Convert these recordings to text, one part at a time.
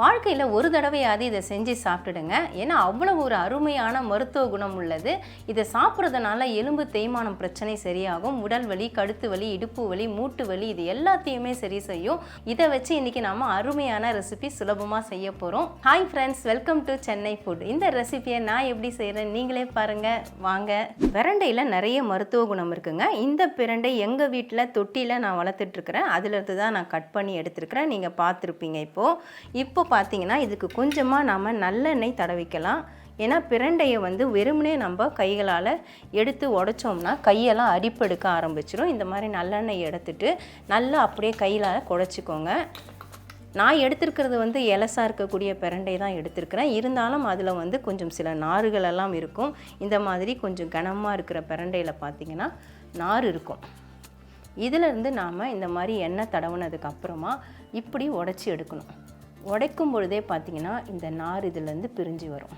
வாழ்க்கையில் ஒரு தடவையாவது இதை செஞ்சு சாப்பிட்டுடுங்க. ஏன்னா அவ்வளோ ஒரு அருமையான மருத்துவ குணம் உள்ளது. இதை சாப்பிட்றதுனால எலும்பு தேய்மானம் பிரச்சனை சரியாகும். உடல் வலி கழுத்து வலி இடுப்பு வலி மூட்டு வலி இது எல்லாத்தையுமே சரி செய்யும். இதை வச்சு இன்றைக்கி நம்ம அருமையான ரெசிபி சுலபமாக செய்ய போகிறோம் hi friends welcome to Chennai food இந்த ரெசிபியை நான் எப்படி செய்கிறேன் நீங்களே பாருங்க. வாங்க. பிரண்டையில் நிறைய மருத்துவ குணம் இருக்குங்க. இந்த பிரண்டை எங்கள் வீட்டில் தொட்டியில் நான் வளர்த்துட்ருக்குறேன் அதுலேருந்து தான் நான் கட் பண்ணி எடுத்துருக்கிறேன். நீங்கள் பார்த்துருப்பீங்க இப்போது இப்போ பார்த்திங்கன்னா இதுக்கு கொஞ்சமாக நாம் நல்லெண்ணெய் தடவிக்கலாம். ஏன்னா பிரண்டையை வந்து வெறுமனே நம்ம கைகளால் எடுத்து உடைச்சோம்னா கையெல்லாம் அரிப்பெடுக்க ஆரம்பிச்சிடும் இந்த மாதிரி நல்லெண்ணெய் எடுத்துட்டு நல்லா அப்படியே கையில் குடைச்சிக்கோங்க. நான் எடுத்திருக்கிறது வந்து எலசாக இருக்கக்கூடிய பிரண்டை தான் எடுத்திருக்கிறேன். இருந்தாலும் அதில் வந்து கொஞ்சம் சில நார்களெல்லாம் இருக்கும். இந்த மாதிரி கொஞ்சம் கனமாக இருக்கிற பிரண்டையில் பார்த்தீங்கன்னா நார் இருக்கும். இதிலிருந்து நாம் இந்த மாதிரி எண்ணெய் தடவுனதுக்கு அப்புறமா இப்படி உடச்சி எடுக்கணும். உடைக்கும் பொழுதே பார்த்தீங்கன்னா இந்த நார் இதுலேருந்து பிரிஞ்சு வரும்.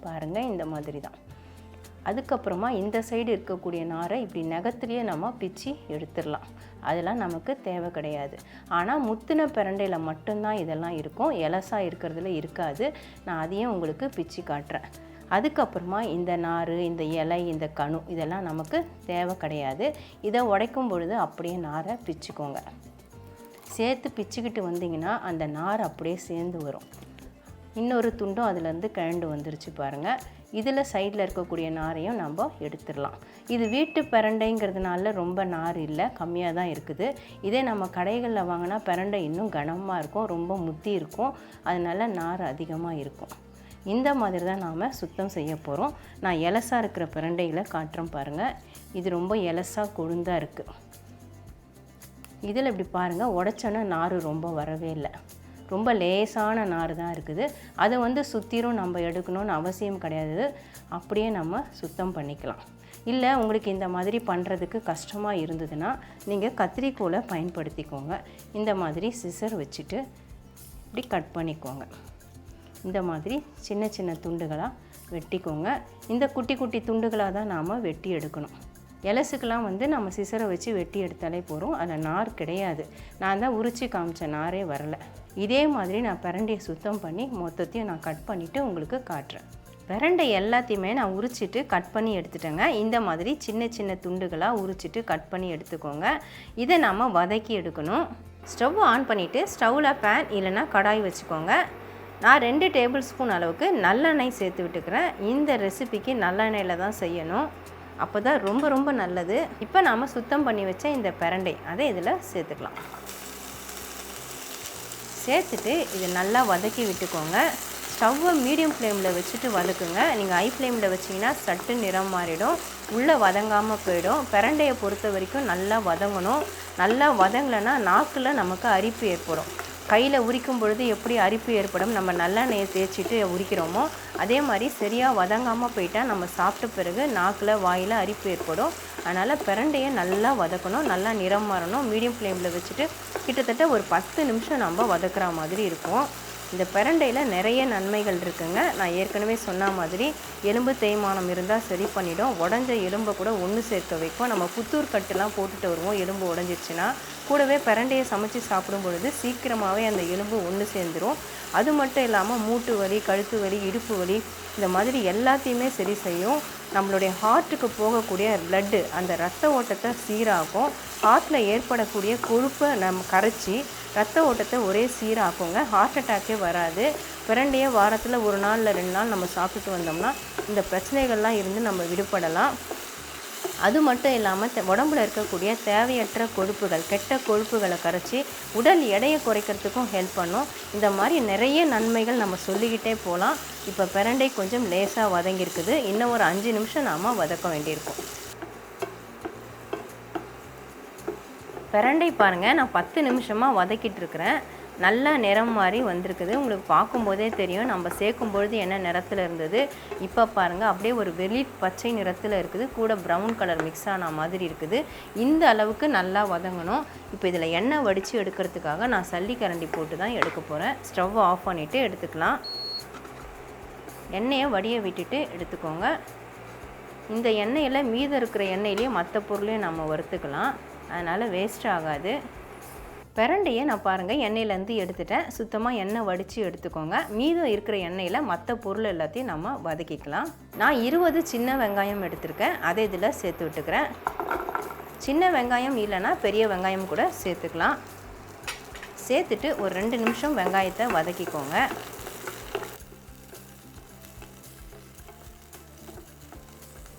பாருங்கள் இந்த மாதிரி தான். அதுக்கப்புறமா இந்த சைடு இருக்கக்கூடிய நாரை இப்படி நகத்துலேயே நம்ம பிச்சு எடுத்துடலாம். அதெல்லாம் நமக்கு தேவை கிடையாது. ஆனால் முத்தின பிரண்டையில் மட்டும்தான் இதெல்லாம் இருக்கும். எலசா இருக்கிறதுல இருக்காது. நான் அதையும் உங்களுக்கு பிச்சு காட்டுறேன். அதுக்கப்புறமா இந்த நார் இந்த இலை இந்த கணு இதெல்லாம் நமக்கு தேவை கிடையாது. இதை உடைக்கும் பொழுது அப்படியே நாரை பிச்சுக்கோங்க. சேர்த்து பிச்சுக்கிட்டு வந்தீங்கன்னா அந்த நார் அப்படியே சேர்ந்து வரும். இன்னொரு துண்டும் அதுலேருந்து கிழண்டு வந்துருச்சு பாருங்கள் இதில் சைடில் இருக்கக்கூடிய நாரையும் நம்ம எடுத்துடலாம். இது வீட்டு பிரண்டைங்கிறதுனால ரொம்ப நார் இல்லை கம்மியாக தான் இருக்குது. இதே நம்ம கடைகளில் வாங்கினா பிரண்டை இன்னும் கனமாக இருக்கும் ரொம்ப முத்தி இருக்கும். அதனால் நார் அதிகமாக இருக்கும். இந்த மாதிரி தான் நாம் சுத்தம் செய்ய போகிறோம் நான் எலசாக இருக்கிற பிரண்டையில் காட்டுறேன் பாருங்கள் இது ரொம்ப எலசாக கொழுந்தாக இருக்குது இதில் இப்படி பாருங்கள் உடச்சோன்னா நார் ரொம்ப வரவே இல்லை. ரொம்ப லேசான நார் தான் இருக்குது. அதை வந்து சுற்றிரும் நம்ம எடுக்கணும்னு அவசியம் கிடையாது. அப்படியே நம்ம சுத்தம் பண்ணிக்கலாம். இல்லை உங்களுக்கு இந்த மாதிரி பண்ணுறதுக்கு கஷ்டமாக இருந்ததுன்னா நீங்கள் கத்திரிக்கோலை பயன்படுத்திக்கோங்க. இந்த மாதிரி சிசர் வச்சுட்டு இப்படி கட் பண்ணிக்கோங்க. இந்த மாதிரி சின்ன சின்ன துண்டுகளாக வெட்டிக்கோங்க. இந்த குட்டி குட்டி துண்டுகளாக தான் நாம் வெட்டி எடுக்கணும். எலசுக்கெலாம் வந்து நம்ம சிசரை வச்சு வெட்டி எடுத்தாலே போகிறோம் அதில் நார் கிடையாது. நான் தான் உரித்து காமிச்ச நாரே வரல. இதே மாதிரி நான் பிரண்டையை சுத்தம் பண்ணி மொத்தத்தையும் நான் கட் பண்ணிவிட்டு உங்களுக்கு காட்டுறேன். பிரண்டை எல்லாத்தையுமே நான் உரிச்சிட்டு கட் பண்ணி எடுத்துட்டேங்க. இந்த மாதிரி சின்ன சின்ன துண்டுகளாக உரிச்சிட்டு கட் பண்ணி எடுத்துக்கோங்க. இதை நாம் வதக்கி எடுக்கணும். ஸ்டவ் ஆன் பண்ணிவிட்டு ஸ்டவ்வில் பேன் இல்லைன்னா கடாய் வச்சுக்கோங்க. நான் ரெண்டு டேபிள் ஸ்பூன் அளவுக்கு நல்லெண்ணெய் சேர்த்து விட்டுக்கிறேன். இந்த ரெசிபிக்கு நல்லெண்ணெயில் தான் செய்யணும். அப்போ தான் ரொம்ப ரொம்ப நல்லது. இப்போ நாம் சுத்தம் பண்ணி வச்ச இந்த பிரண்டை அதை இதில் சேர்த்துக்கலாம். சேர்த்துட்டு இது நல்லா வதக்கி விட்டுக்கோங்க. ஸ்டவ்வை மீடியம் ஃப்ளேமில் வச்சுட்டு வதக்குங்க. நீங்கள் ஹை ஃப்ளேமில் வச்சிங்கன்னா சட்டு நிறம் மாறிடும். உள்ளே வதங்காமல் போயிடும். பிரண்டையை பொறுத்த வரைக்கும் நல்லா வதங்கணும். நல்லா வதங்கலைன்னா நாக்கில் நமக்கு அரிப்பு ஏற்படும். கையில் உரிக்கும் பொழுது எப்படி அரிப்பு ஏற்படும் நம்ம நல்லெண்ணெயை தேய்ச்சிட்டு உரிக்கிறோமோ அதே மாதிரி சரியாக வதங்காமல் போயிட்டால் நம்ம சாப்பிட்ட பிறகு நாக்கில் வாயில் அரிப்பு ஏற்படும். அதனால் பிரண்டையை நல்லா வதக்கணும் நல்லா நிறம் மாறணும். மீடியம் ஃப்ளேமில் வச்சுட்டு கிட்டத்தட்ட ஒரு பத்து நிமிஷம் நம்ம வதக்குற மாதிரி இருக்கும். இந்த பிரண்டையில் நிறைய நன்மைகள் இருக்குங்க. நான் ஏற்கனவே சொன்ன மாதிரி எலும்பு தேய்மானம் இருந்தால் சரி பண்ணிடும். உடஞ்ச எலும்பை கூட ஒன்று சேர்க்க வைக்கும் நம்ம புத்தூர் கட்டுலாம் போட்டுட்டு வருவோம். எலும்பு உடஞ்சிருச்சுன்னா கூடவே பிரண்டையை சமைச்சு சாப்பிடும் பொழுது சீக்கிரமாகவே அந்த எலும்பு ஒன்று சேர்ந்துடும் அது மட்டும் இல்லாமல் மூட்டு வலி கழுத்து வலி இடுப்பு வலி இந்த மாதிரி எல்லாத்தையுமே சரி செய்யும். நம்மளுடைய ஹார்ட்டுக்கு போகக்கூடிய பிளட்டு அந்த ரத்த ஓட்டத்தை சீராகும் ஹார்ட்டில் ஏற்படக்கூடிய கொழுப்பை நம்ம கரைச்சி ரத்த ஓட்டத்தை ஒரே சீராக்குங்க. ஹார்ட் அட்டாக்கே வராது. பிறண்டையே வாரத்தில் ஒரு நாள் இல்லை ரெண்டு நாள் நம்ம சாப்பிட்டுட்டு வந்தோம்னா இந்த பிரச்சனைகள்லாம் இருந்து நம்ம விடுபடலாம். அது மட்டும் இல்லாமல் உடம்புல இருக்கக்கூடிய தேவையற்ற கொழுப்புகள் கெட்ட கொழுப்புகளை கரைச்சி உடல் எடையை குறைக்கிறதுக்கும் ஹெல்ப் பண்ணும். இந்த மாதிரி நிறைய நன்மைகள் நம்ம சொல்லிக்கிட்டே போகலாம் இப்போ பிரண்டை கொஞ்சம் லேசாக வதங்கியிருக்குது. இன்னும் ஒரு அஞ்சு நிமிஷம் நாம் வதக்க வேண்டியிருக்கும். பிரண்டை பாருங்கள் நான் பத்து நிமிஷமாக வதக்கிட்டு இருக்கிறேன் நல்லா நிறம் மாதிரி வந்திருக்குது. உங்களுக்கு பார்க்கும்போதே தெரியும். நம்ம சேர்க்கும் பொழுது என்ன நிறத்தில் இருந்தது. இப்போ பாருங்கள் அப்படியே ஒரு வெளி பச்சை நிறத்தில் இருக்குது. கூட ப்ரௌன் கலர் மிக்ஸ் ஆன மாதிரி இருக்குது. இந்த அளவுக்கு நல்லா வதங்கணும். இப்போ இதில் எண்ணெய் வடித்து எடுக்கிறதுக்காக நான் சல்லி கரண்டி போட்டு தான் எடுக்க போகிறேன் ஸ்டவ் ஆஃப் பண்ணிவிட்டு எடுத்துக்கலாம். எண்ணெயை வடிய விட்டுட்டு எடுத்துக்கோங்க. இந்த எண்ணெயில் மீதம் இருக்கிற எண்ணெயிலேயே மற்ற பொருளையும் நம்ம வறுத்துக்கலாம். அதனால் வேஸ்ட் ஆகாது. பிரண்டையை நான் பாருங்கள் எண்ணெயிலேருந்து எடுத்துட்டேன். சுத்தமாக எண்ணெய் வடித்து எடுத்துக்கோங்க. மீதம் இருக்கிற எண்ணெயில் மற்ற பொருள் எல்லாத்தையும் நம்ம வதக்கிக்கலாம். நான் இருபது சின்ன வெங்காயம் எடுத்திருக்கேன். அதை இதில் சேர்த்து விட்டுக்கிறேன். சின்ன வெங்காயம் இல்லைன்னா பெரிய வெங்காயம் கூட சேர்த்துக்கலாம். சேர்த்துட்டு ஒரு ரெண்டு நிமிஷம் வெங்காயத்தை வதக்கிக்கோங்க.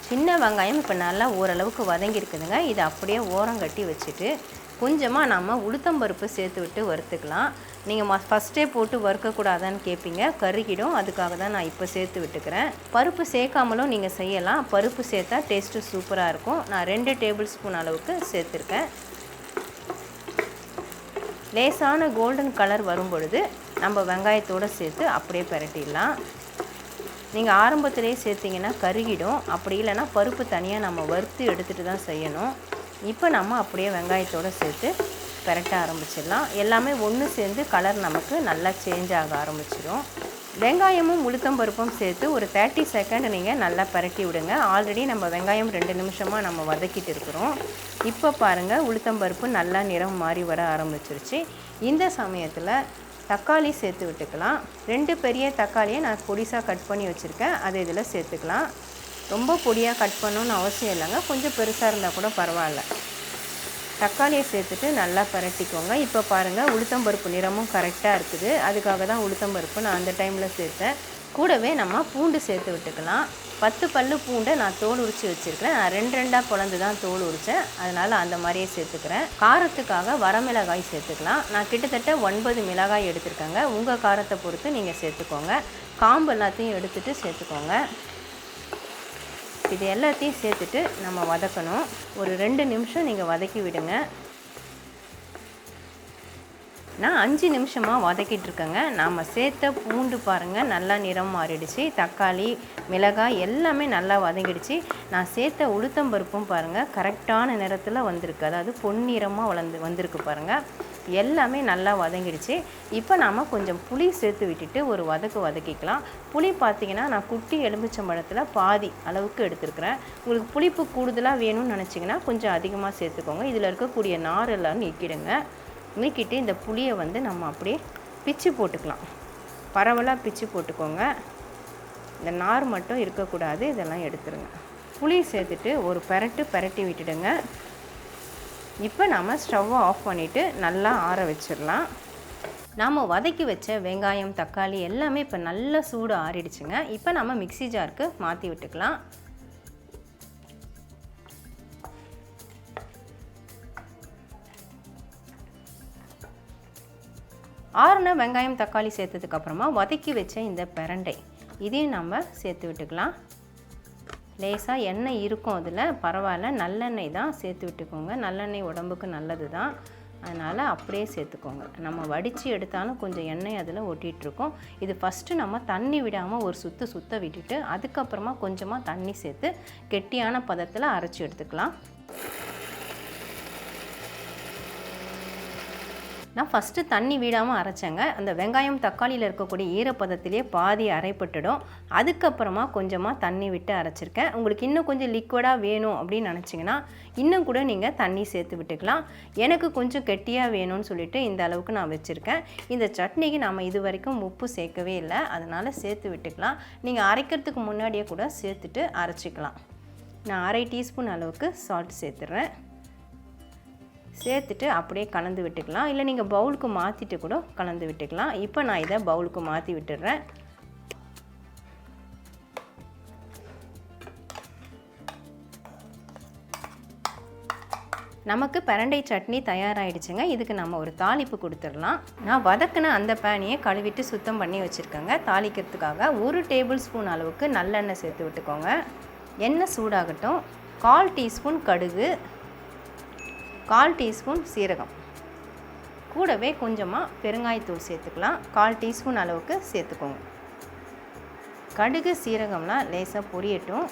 சின்ன வெங்காயம் இப்போ நல்லா ஓரளவுக்கு வதங்கியிருக்குதுங்க. இதை அப்படியே ஓரம் கட்டி வச்சுட்டு கொஞ்சமாக நம்ம உளுத்தம்பருப்பு சேர்த்து விட்டு வறுத்துக்கலாம். நீங்கள் ம ஃபஸ்ட்டே போட்டு வறுக்கக்கூடாதான்னு கேட்பீங்க கருகிடும். அதுக்காக தான் நான் இப்போ சேர்த்து விட்டுக்கிறேன். பருப்பு சேர்க்காமலும் நீங்கள் செய்யலாம். பருப்பு சேர்த்தா டேஸ்ட்டு சூப்பராக இருக்கும். நான் ரெண்டு டேபிள் ஸ்பூன் அளவுக்கு சேர்த்துருக்கேன். லேசான கோல்டன் கலர் வரும் பொழுது நம்ம வெங்காயத்தோடு சேர்த்து அப்படியே பிரட்டிடலாம். நீங்கள் ஆரம்பத்திலே சேர்த்திங்கன்னா கருகிடும். அப்படி இல்லைன்னா பருப்பு தனியாக நம்ம வறுத்து எடுத்துகிட்டு தான் செய்யணும். இப்போ நம்ம அப்படியே வெங்காயத்தோடு சேர்த்து பெரட்ட ஆரம்பிச்சிடலாம். எல்லாமே ஒன்று சேர்ந்து கலர் நமக்கு நல்லா சேஞ்ச் ஆக ஆரம்பிச்சிடும் வெங்காயமும் உளுத்தம் பருப்பும் சேர்த்து ஒரு தேர்ட்டி செகண்ட் நீங்கள் நல்லா பரட்டி விடுங்க. ஆல்ரெடி நம்ம வெங்காயம் ரெண்டு நிமிஷமாக நம்ம வதக்கிட்டு இருக்கிறோம். இப்போ பாருங்கள் உளுத்தம் பருப்பு நல்லா நிறம் மாறி வர ஆரம்பிச்சிருச்சு. இந்த சமயத்தில் தக்காளி சேர்த்து விட்டுக்கலாம். ரெண்டு பெரிய தக்காளியை நான் பொடிசாக கட் பண்ணி வச்சுருக்கேன். அதை இதில் சேர்த்துக்கலாம். ரொம்ப பொடியாக கட் பண்ணணுன்னு அவசியம் இல்லைங்க. கொஞ்சம் பெருசாக இருந்தால் கூட பரவாயில்ல. தக்காளியை சேர்த்துட்டு நல்லா பரட்டிக்கோங்க. இப்போ பாருங்கள் உளுத்தம்பருப்பு நிறமும் கரெக்டாக இருக்குது. அதுக்காக தான் உளுத்தம்பருப்பு நான் அந்த டைமில் சேர்த்தேன். கூடவே நம்ம பூண்டு சேர்த்து விட்டுக்கலாம். பத்து பல் பூண்டை நான் தோல் உரித்து வச்சுருக்கிறேன். நான் ரெண்டு ரெண்டாக குழந்து தான் தோல் உரித்தேன் அதனால் அந்த மாதிரியே சேர்த்துக்கிறேன். காரத்துக்காக வரமிளகாய் சேர்த்துக்கலாம். நான் கிட்டத்தட்ட ஒன்பது மிளகாய் எடுத்திருக்கேங்க. உங்கள் காரத்தை பொறுத்து நீங்கள் சேர்த்துக்கோங்க. காம்பு எல்லாத்தையும் எடுத்துகிட்டு சேர்த்துக்கோங்க. இது எல்லாத்தையும் சேர்த்துட்டு நம்ம வதக்கணும். ஒரு ரெண்டு நிமிஷம் நீங்கள் வதக்கி விடுங்க. நான் அஞ்சு நிமிஷமாக வதக்கிட்டு இருக்கேங்க நாம் சேர்த்த பூண்டு பாருங்கள் நல்லா நிறம் மாறிடுச்சு. தக்காளி மிளகாய் எல்லாமே நல்லா வதங்கிடுச்சு. நான் சேர்த்த உளுத்தம்பருப்பும் பாருங்கள் கரெக்டான நிறத்தில் வந்திருக்கு. அதாவது பொன்னிறமாக வளர்ந்து வந்திருக்கு பாருங்கள் எல்லாமே நல்லா வதங்கிடுச்சு. இப்போ நாம் கொஞ்சம் புளி சேர்த்து விட்டுட்டு ஒரு வதக்கு வதக்கிக்கலாம். புளி பார்த்தீங்கன்னா நான் குட்டி எலுமிச்சம்பழத்தில் பாதி அளவுக்கு எடுத்துருக்கிறேன். உங்களுக்கு புளிப்பு கூடுதலாக வேணும்னு நினச்சிங்கன்னா கொஞ்சம் அதிகமாக சேர்த்துக்கோங்க. இதில் இருக்கக்கூடிய நார் எல்லாம் நீக்கிடுங்க. நீக்கிட்டு இந்த புளியை வந்து நம்ம அப்படியே பிச்சு போட்டுக்கலாம். பரவலாக பிச்சு போட்டுக்கோங்க. இந்த நார் மட்டும் இருக்கக்கூடாது இதெல்லாம் எடுத்துருங்க. புளி சேர்த்துட்டு ஒரு பெரட்டு பெரட்டி விட்டுடுங்க. இப்போ நம்ம ஸ்டவ்வை ஆஃப் பண்ணிவிட்டு நல்லா ஆற வச்சிடலாம். நாம் வதக்கி வச்ச வெங்காயம் தக்காளி எல்லாமே இப்போ நல்லா சூடு ஆறிடுச்சுங்க. இப்போ நம்ம மிக்சி ஜாருக்கு மாற்றி விட்டுக்கலாம். ஆறுன வெங்காயம் தக்காளி சேர்த்ததுக்கப்புறமா வதக்கி வச்ச இந்த பிரண்டை. இதையும் நம்ம சேர்த்து விட்டுக்கலாம். லேசாக எண்ணெய் இருக்கும் அதில். பரவாயில்ல நல்லெண்ணெய் தான் சேர்த்து விட்டுக்கோங்க. நல்லெண்ணெய் உடம்புக்கு நல்லது தான் அதனால் அப்படியே சேர்த்துக்கோங்க. நம்ம வடித்து எடுத்தாலும் கொஞ்சம் எண்ணெய் அதில் ஒட்டிகிட்ருக்கோம் இது ஃபஸ்ட்டு நம்ம தண்ணி விடாமல் ஒரு சுற்று சுத்த விட்டுட்டு அதுக்கப்புறமா கொஞ்சமாக தண்ணி சேர்த்து கெட்டியான பதத்தில் அரைச்சி எடுத்துக்கலாம். நான் ஃபஸ்ட்டு தண்ணி விடாமல் அரைச்சேங்க. அந்த வெங்காயம் தக்காளியில் இருக்கக்கூடிய ஈரப்பதத்திலே பாதி அரைப்பட்டுடும். அதுக்கப்புறமா கொஞ்சமாக தண்ணி விட்டு அரைச்சிருக்கேன். உங்களுக்கு இன்னும் கொஞ்சம் லிக்விடாக வேணும் அப்படின்னு நினச்சிங்கன்னா இன்னும் கூட நீங்கள் தண்ணி சேர்த்து விட்டுக்கலாம். எனக்கு கொஞ்சம் கெட்டியாக வேணும்னு சொல்லிட்டு இந்த அளவுக்கு நான் வச்சுருக்கேன். இந்த சட்னிக்கு நம்ம இது வரைக்கும் உப்பு சேர்க்கவே இல்லை. அதனால் சேர்த்து விட்டுக்கலாம். நீங்கள் அரைக்கிறதுக்கு முன்னாடியே கூட சேர்த்துட்டு அரைச்சிக்கலாம். நான் அரை டீஸ்பூன் அளவுக்கு சால்ட் சேர்த்துட்றேன். சேர்த்துட்டு அப்படியே கலந்து விட்டுக்கலாம். இல்லை நீங்கள் பவுலுக்கு மாற்றிட்டு கூட கலந்து விட்டுக்கலாம். இப்போ நான் இதை பவுலுக்கு மாற்றி விட்டுடுறேன். நமக்கு பரண்டை சட்னி தயாராகிடுச்சுங்க இதுக்கு நம்ம ஒரு தாளிப்பு கொடுத்துடலாம். நான் வதக்கின அந்த பேனையை கழுவிட்டு சுத்தம் பண்ணி வச்சுருக்கேங்க. தாளிக்கிறதுக்காக ஒரு டேபிள் ஸ்பூன் அளவுக்கு நல்லெண்ணெய் சேர்த்து விட்டுக்கோங்க. எண்ணெய் சூடாகட்டும். கால் டீஸ்பூன் கடுகு. கால் டீஸ்பூன் சீரகம். கூடவே கொஞ்சமாக பெருங்காயத்தூள் சேர்த்துக்கலாம். கால் டீஸ்பூன் அளவுக்கு சேர்த்துக்கோங்க. கடுகு சீரகம்லாம் லேசாக பொரியட்டும்.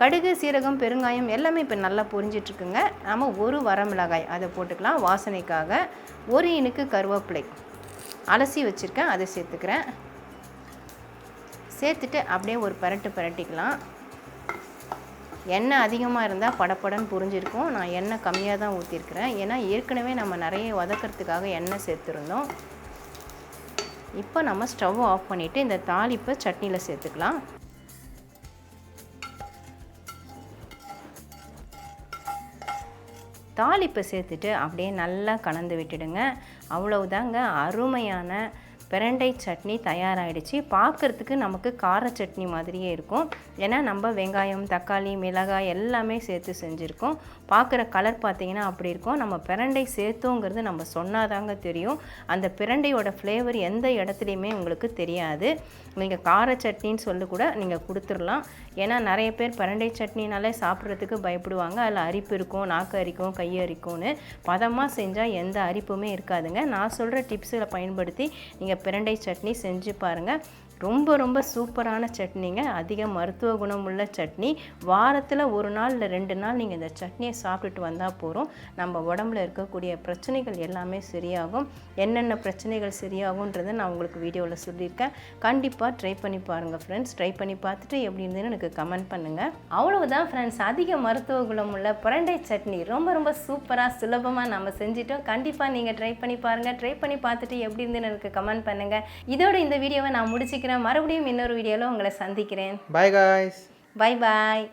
கடுகு சீரகம் பெருங்காயம் எல்லாமே இப்போ நல்லா பொரிஞ்சிட்ருக்குங்க. நம்ம ஒரு வரமிளகாய் அதை போட்டுக்கலாம் வாசனைக்காக. ஒரு இனுக்கு கருவேப்பிலை அலசி வச்சுருக்கேன் அதை சேர்த்துக்கிறேன். சேர்த்துட்டு அப்படியே ஒரு பரட்டு பரட்டிக்கலாம். எண்ணெய் அதிகமாக இருந்தால் படப்படன்னு புரிஞ்சிருக்கும். நான் எண்ணெய் கம்மியாக தான் ஊற்றிருக்கிறேன் ஏன்னா ஏற்கனவே நம்ம நிறைய வதக்கிறதுக்காக எண்ணெய் சேர்த்துருந்தோம். இப்போ நம்ம ஸ்டவ் ஆஃப் பண்ணிவிட்டு இந்த தாளிப்பை சட்னியில் சேர்த்துக்கலாம். தாளிப்பை சேர்த்துட்டு அப்படியே நல்லா கலந்து விட்டுடுங்க. அவ்வளவுதாங்க அருமையான பிரண்டை சட்னி தயாராகிடுச்சு பார்க்குறதுக்கு நமக்கு கார சட்னி மாதிரியே இருக்கும். ஏன்னா நம்ம வெங்காயம் தக்காளி மிளகாய் எல்லாமே சேர்த்து செஞ்சுருக்கோம். பார்க்குற கலர் பார்த்தீங்கன்னா அப்படி இருக்கும். நம்ம பிரண்டை சேர்த்தோங்கிறது நம்ம சொன்னாதாங்க தெரியும். அந்த பிரண்டையோட ஃப்ளேவர் எந்த இடத்துலையுமே உங்களுக்கு தெரியாது. நீங்கள் கார சட்னின்னு சொல்லி கூட நீங்கள் கொடுத்துடலாம் ஏன்னா நிறைய பேர் பிரண்டை சட்னினாலே சாப்பிட்றதுக்கு பயப்படுவாங்க. அதில் அரிப்பு இருக்கும் நாக்கு அரிக்கும் கை அரிக்கும்னு. பதமாக செஞ்சால் எந்த அரிப்புமே இருக்காதுங்க. நான் சொல்கிற டிப்ஸில் பயன்படுத்தி நீங்கள் பிரண்டை சட்னி செஞ்சு பாருங்கள் ரொம்ப ரொம்ப சூப்பரான சட்னிங்க. அதிக மருத்துவ குணம் உள்ள சட்னி. வாரத்தில் ஒரு நாள் இல்லை ரெண்டு நாள் நீங்கள் இந்த சட்னியை சாப்பிட்டுட்டு வந்தால் போகிறோம் நம்ம உடம்புல இருக்கக்கூடிய பிரச்சனைகள் எல்லாமே சரியாகும். என்னென்ன பிரச்சனைகள் சரியாகுன்றதை நான் உங்களுக்கு வீடியோவில் சொல்லியிருக்கேன். கண்டிப்பாக ட்ரை பண்ணி பாருங்கள் ஃப்ரெண்ட்ஸ் ட்ரை பண்ணி பார்த்துட்டு எப்படி இருந்ததுன்னு எனக்கு கமெண்ட் பண்ணுங்கள் அவ்வளவுதான் ஃப்ரெண்ட்ஸ் அதிக மருத்துவ குணம் உள்ள புரண்டை சட்னி. ரொம்ப ரொம்ப சூப்பராக சுலபமாக நம்ம செஞ்சிட்டோம். கண்டிப்பாக நீங்கள் ட்ரை பண்ணி பாருங்கள் ட்ரை பண்ணி பார்த்துட்டு எப்படி இருந்ததுன்னு எனக்கு கமெண்ட் பண்ணுங்கள் இதோட இந்த வீடியோவை நான் முடிச்சுக்கிறேன். மறுபடியும் இன்னொரு வீடியோவில் உங்களை சந்திக்கிறேன். Bye guys bye bye